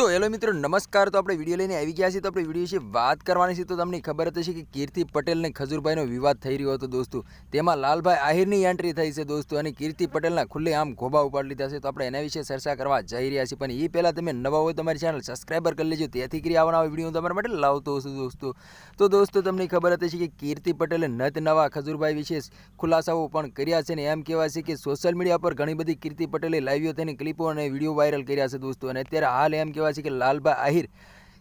તો હેલો મિત્રો, નમસ્કાર. તો આપણે વીડિયો લઈને આવી ગયા છીએ. તો આપણે વીડિયો વિશે વાત કરવાની છે. તો તમને ખબર જ કે કીર્તિ પટેલ અને ખજૂરભાઈનો વિવાદ થઈ રહ્યો હતો દોસ્તો. તેમાં લાલભાઈ આહિરની એન્ટ્રી થઈ છે દોસ્તો અને કીર્તિ પટેલના ખુલ્લે આમ ખોબા ઉપાડી લીધા છે. તો આપણે એના વિશે ચર્ચા કરવા જઈ રહ્યા છીએ. પણ એ પહેલાં તમે નવા હોય તમારી ચેનલ સબસ્ક્રાઈબર કરી લેજો. તેથી કરી આવવાના વીડિયો તમારા માટે લાવતો હશું દોસ્તો. તો દોસ્તો, તમને ખબર હતી કે કીર્તિ પટેલે નત નવા ખજૂરભાઈ વિશે ખુલાસાઓ પણ કર્યા છે. ને એમ કહેવાય છે કે સોશિયલ મીડિયા પર ઘણી બધી કીર્તિ પટેલે લાવ્યો તેની ક્લિપો અને વીડિયો વાયરલ કર્યા છે દોસ્તો. અને અત્યારે હાલ એમ કહેવાય છે કે લાલભાઈ આહિર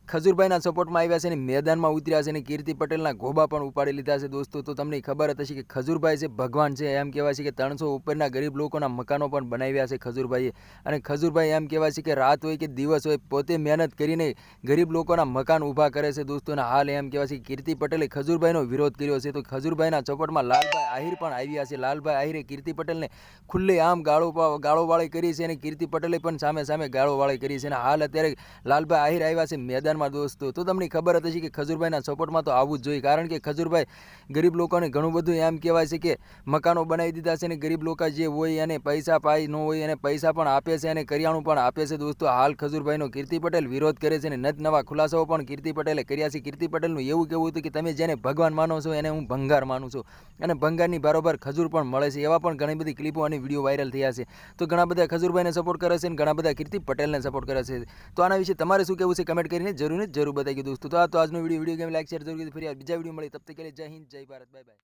ખજૂરભાઈના સપોર્ટમાં આવ્યા છે અને મેદાનમાં ઉતર્યા છે અને કીર્તિ પટેલના ગોબા પણ ઉપાડી લીધા છે. દોસ્તો, તો તમને ખબર હતી કે ખજૂરભાઈ છે, ભગવાન છે. એમ કહેવાય છે કે ત્રણસો ઉપરના ગરીબ લોકોના મકાનો પણ બનાવ્યા છે ખજૂરભાઈએ. અને ખજૂરભાઈ એમ કહેવાય છે કે રાત હોય કે દિવસ હોય, પોતે મહેનત કરીને ગરીબ લોકોના મકાન ઊભા કરે છે. દોસ્તો, અને હાલ એમ કહેવાય છે કીર્તિ પટેલે ખજૂરભાઈનો વિરોધ કર્યો છે. તો ખજૂરભાઈના સપોર્ટમાં લાલભાઈ આહિર પણ આવ્યા છે. લાલભાઈ આહિરે કીર્તિ પટેલને ખુલ્લે આમ ગાળો ગાળોવાળી કરી છે અને કીર્તિ પટેલે પણ સામે સામે ગાળોવાળી કરી છે. અને હાલ અત્યારે લાલભાઈ આહિર આવ્યા છે મેદાનમાં દોસ્તો. તો તમને ખબર હતી કે ખજૂરભાઈના સપોર્ટમાં તો આવવું જ જોઈએ. કારણ કે ખજૂરભાઈ ગરીબ લોકોને ઘણું બધું એમ કહેવાય છે કે મકાનો બનાવી દીધા છે અને ગરીબ લોકો જે હોય એને પૈસા પાય ન હોય એને પૈસા પણ આપે છે અને કરિયાણું પણ આપે છે દોસ્તો. હાલ ખજૂરભાઈનો કીર્તિ પટેલ વિરોધ કરે છે અને નત નવા ખુલાસાઓ પણ કીર્તિ પટેલે કર્યા છે. કીર્તિ પટેલનું એવું કેવું હતું કે તમે જેને ભગવાન માનો છો એને હું ભંગાર માનું છું. અને ભંગારની બરોબર ખજૂર પણ મળે છે. એવા પણ ઘણી બધી ક્લિપો અને વીડિયો વાયરલ થયા છે. તો ઘણા બધા ખજૂરભાઈને સપોર્ટ કરે છે અને ઘણા બધા કીર્તિ પટેલને સપોર્ટ કરે છે. તો આના વિશે તમારે શું કહેવું છે? કમેન્ટ કરીને જરૂર ને જરૂર બતાવી દોસ્તો. તો આ તો આજનો video video game like share જરૂર ફરી બીજા વીડિયો મળી તબ તક કે જય હિન્દ, જય ભારત. Bye bye.